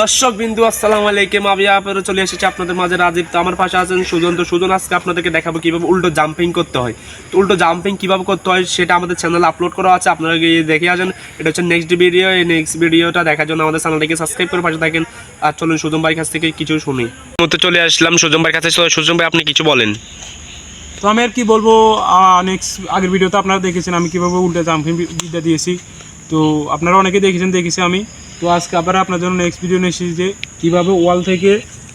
দর্শক বিন্দু, আসসালাম আলাইকুম। আমি আবারও চলে এসেছি আপনাদের মাঝে রাজীব। তো আমার পাশে আছেন সুজন। তো সুজন, আজকে আপনাদেরকে দেখাবো কীভাবে উল্টো জাম্পিং করতে হয়। তো উল্টো জাম্পিং কীভাবে করতে হয় সেটা আমাদের চ্যানেলে আপলোড করা আছে। আপনারা গিয়ে দেখে আসেন। এটা হচ্ছে নেক্সট ভিডিও এই নেক্সট ভিডিওটা দেখার জন্য আমাদের চ্যানেলটিকে সাবস্ক্রাইব করে পাশে থাকেন। আর চলুন সুজন ভাইয়ের কাছ থেকে কিছু শুনি। মতো চলে আসলাম সুজন ভাইয়ের কাছে। সুজন ভাই, আপনি কিছু বলেন। তো আমি আর কি বলব নেক্সট আগের ভিডিওতে আপনারা দেখেছেন আমি কীভাবে উল্টো জাম্পিং বিদ্যা দিয়েছি। তো আপনারা অনেকে দেখেছেন, দেখেছি আমি। তো আজকে আবার আপনার জন্য নেক্সট ভিডিও নিয়ে এসেছি যে কীভাবে ওয়াল থেকে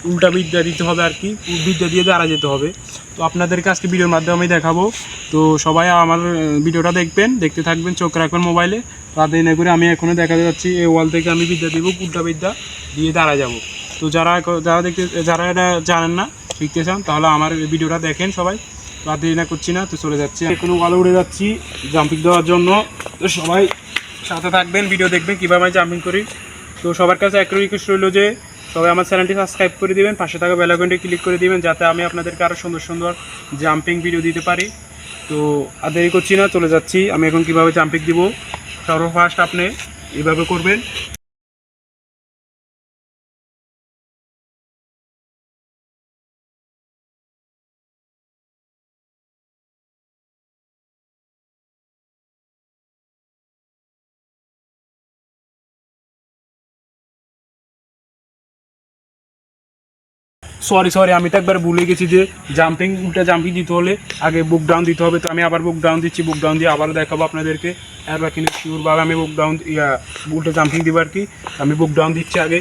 উল্টা বিদ্যা দিতে হবে আর কি বিদ্যা দিয়ে দাঁড়া যেতে হবে। তো আপনাদেরকে আজকে ভিডিওর মাধ্যমে আমি দেখাবো। তো সবাই আমার ভিডিওটা দেখবেন, দেখতে থাকবেন, চোখ রাখবেন মোবাইলে রাতে না করে আমি এখনও দেখা যাচ্ছি, এই ওয়াল থেকে আমি বিদ্যা দিব, উল্টা বিদ্যা দিয়ে দাঁড়া যাব। তো যারা যারা দেখতে, যারা এটা জানেন না, শিখতে চান, তাহলে আমার ভিডিওটা দেখেন সবাই। তো আর না করছি না, তো চলে যাচ্ছি। এখন ওয়ালে উড়ে যাচ্ছি জাম্পিং দেওয়ার জন্য। তো সবাই সাথে থাকবেন ভিডিও দেখবেন, কীভাবে আমি জাম্পিং করি। তো সবার কাছে একটা রিকোয়েস্ট রইল যে, সবাই আমার চ্যানেলটি সাবস্ক্রাইব করে দিবেন, পাশে থাকা বেলাকনটি ক্লিক করে দিবেন, যাতে আমি আপনাদেরকে আরও সুন্দর সুন্দর জাম্পিং ভিডিও দিতে পারি। তো আর দেরি করছি না, চলে যাচ্ছি। আমি এখন কীভাবে জাম্পিং দিব? সর্বফার্স্ট আপনি এভাবে করবেন। সরি সরি আমি তো একবার ভুলে গেছি যে জাম্পিং উল্টা জাম্পিং দিতে হলে আগে বুক ডাউন দিতে হবে। তো আমি আবার বুক ডাউন দিচ্ছি বুক ডাউন দিয়ে আবারও দেখাবো আপনাদেরকে। এবার কিন্তু শিওরভাবে আমি বুক ডাউন উল্টা জাম্পিং দিব আর কি। আমি বুক ডাউন দিচ্ছি আগে।